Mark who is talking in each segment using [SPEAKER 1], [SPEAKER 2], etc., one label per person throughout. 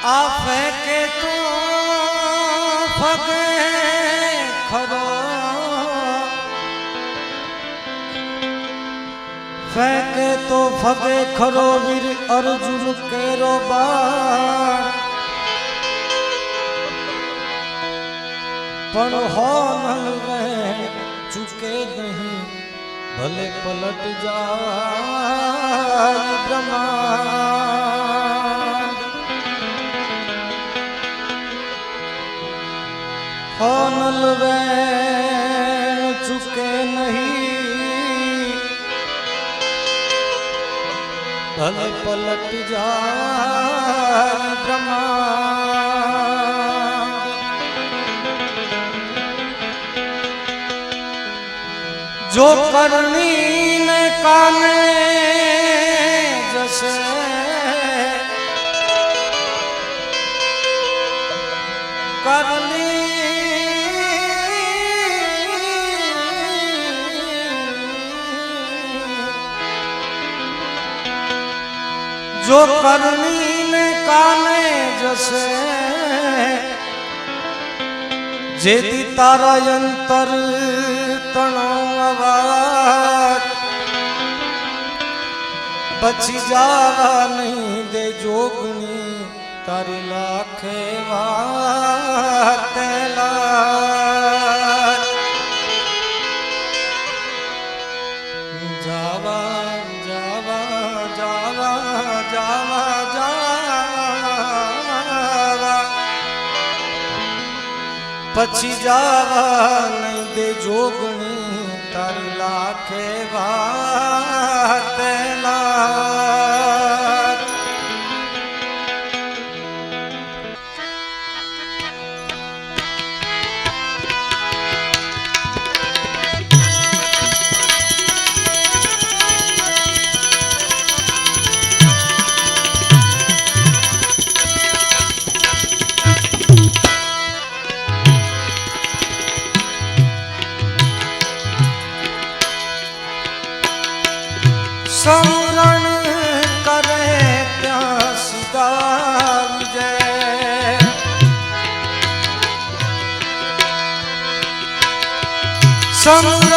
[SPEAKER 1] આ ફેંકે તો ફગે ખરો? ફેંકે તો ફગે ખરો વીર અર્જુન કેરો બાર? પણ હો નલવે ચૂકે નહીં, ભલે પલટ જા બ્રહ્માંડ હો વેણ ચૂકે નહીં. ભલ પલટ જા બ્રહ્માંડ. જો કરણી ને કાને જો કરણી ને કાને જશે, જેથી તારા અંતર તણો અવાજ પછી જાવા નહીં દે જોગણી તારી લાખે વાત પછી જાવા નહીં દે જોગણી તારી લાખે વાત સમરણ કરે ત્યાં વિજય સમરણ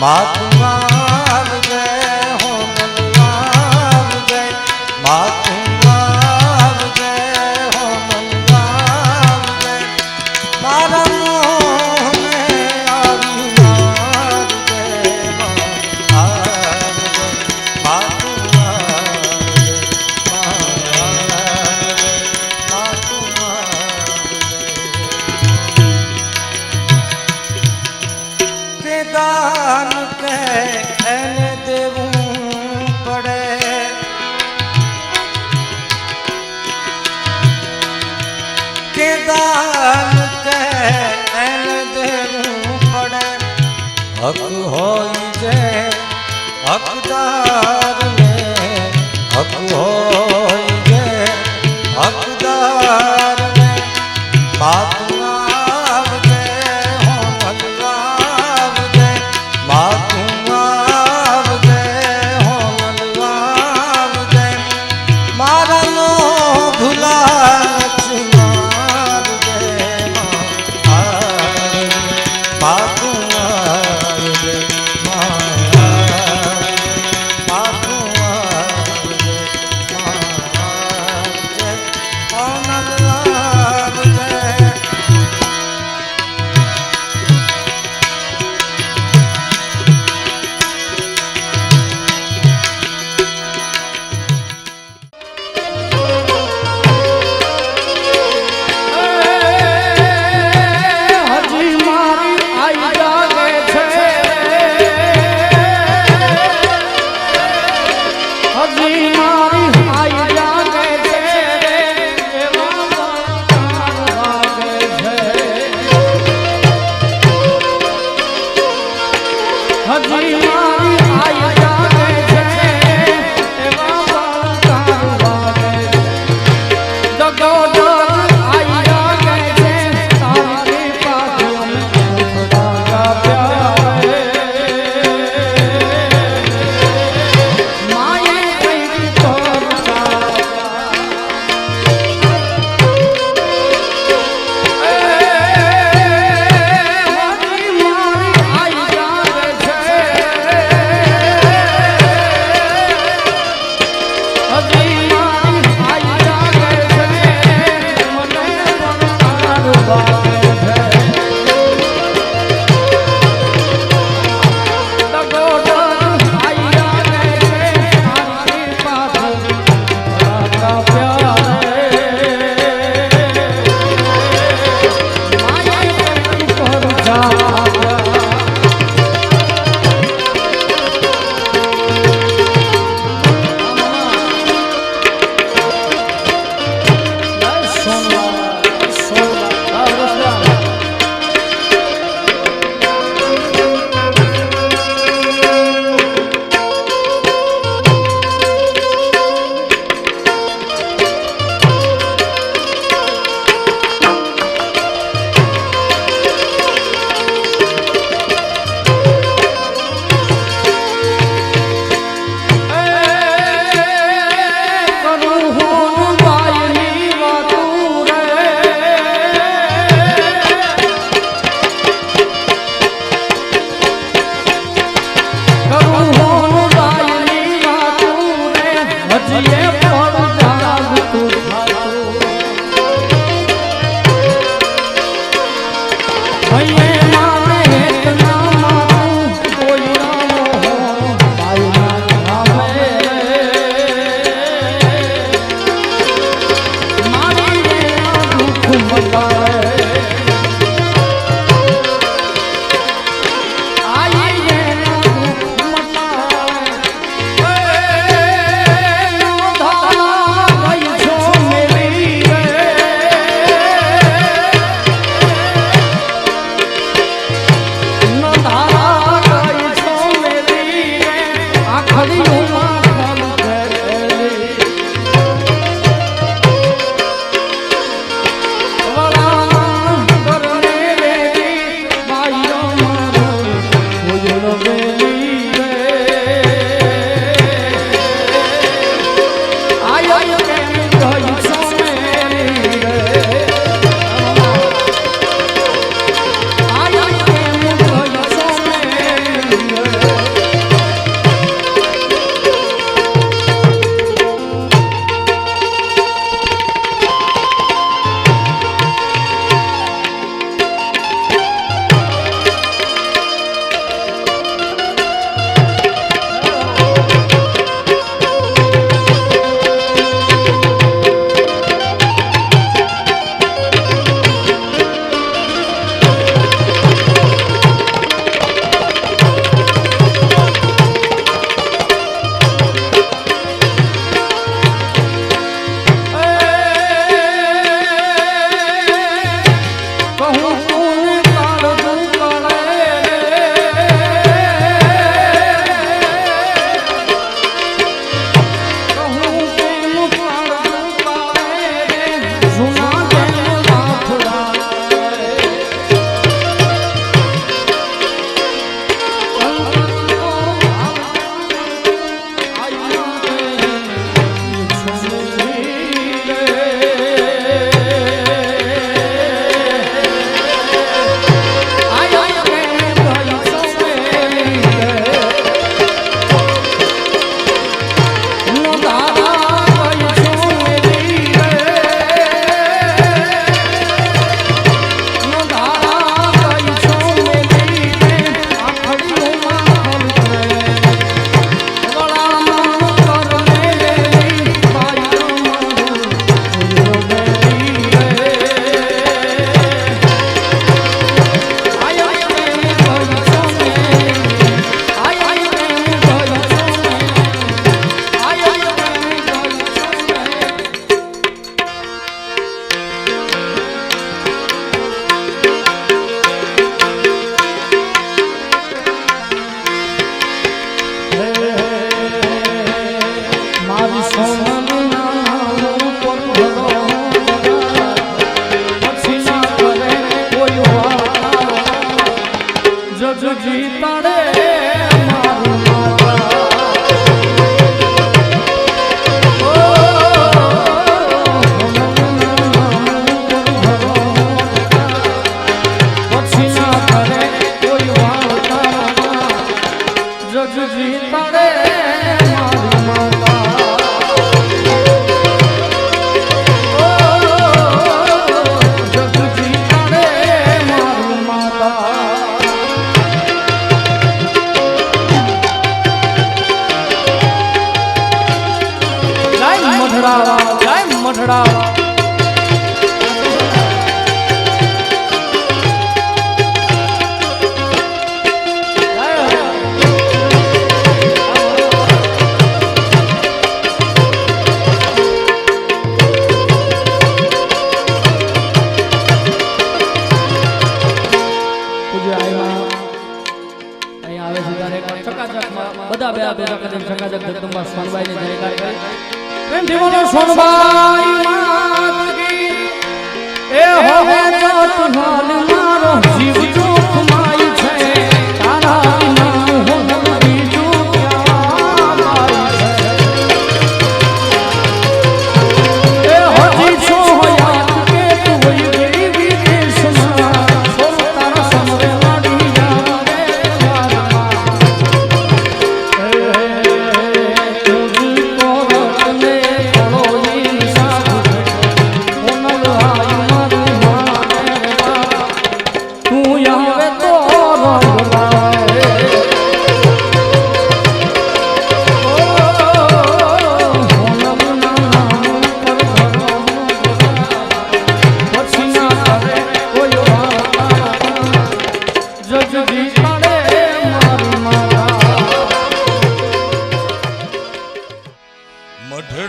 [SPEAKER 1] मातुआ હક હોય છે હકદારને હક હોય
[SPEAKER 2] છે હકદારને માત Papo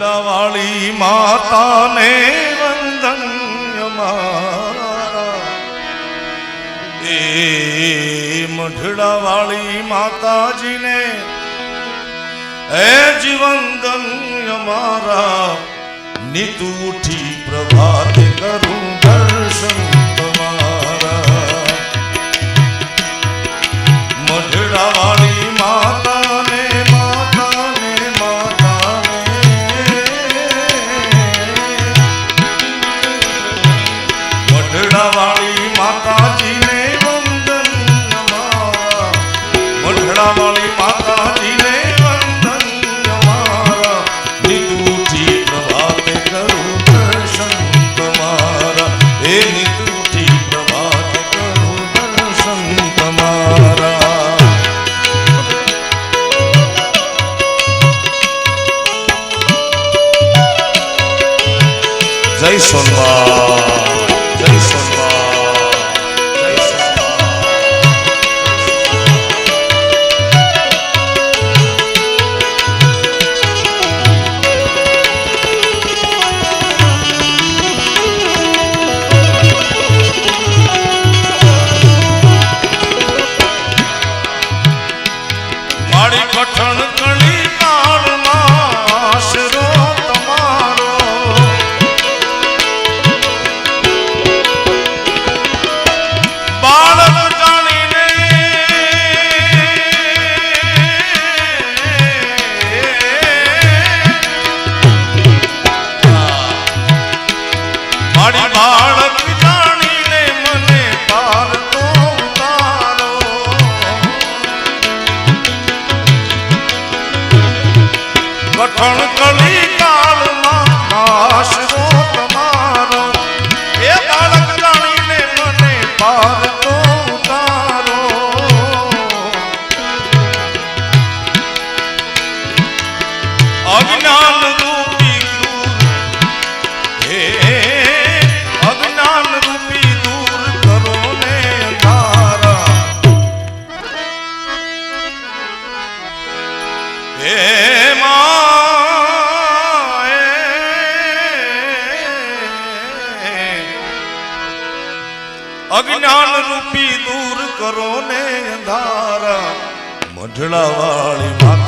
[SPEAKER 3] ગઢડા વાળી માતાને વંદન એ મઢડા વાળી માતાજીને હે જીવંદન મારા નીતુ ઉઠી પ્રભાત કરું દર્શન તમારા મઢડા વાળી માતા குற்றவாளி બાળક અજ્ઞાન રૂપી દૂર કરો ને અંધારા. મઢડા વાળી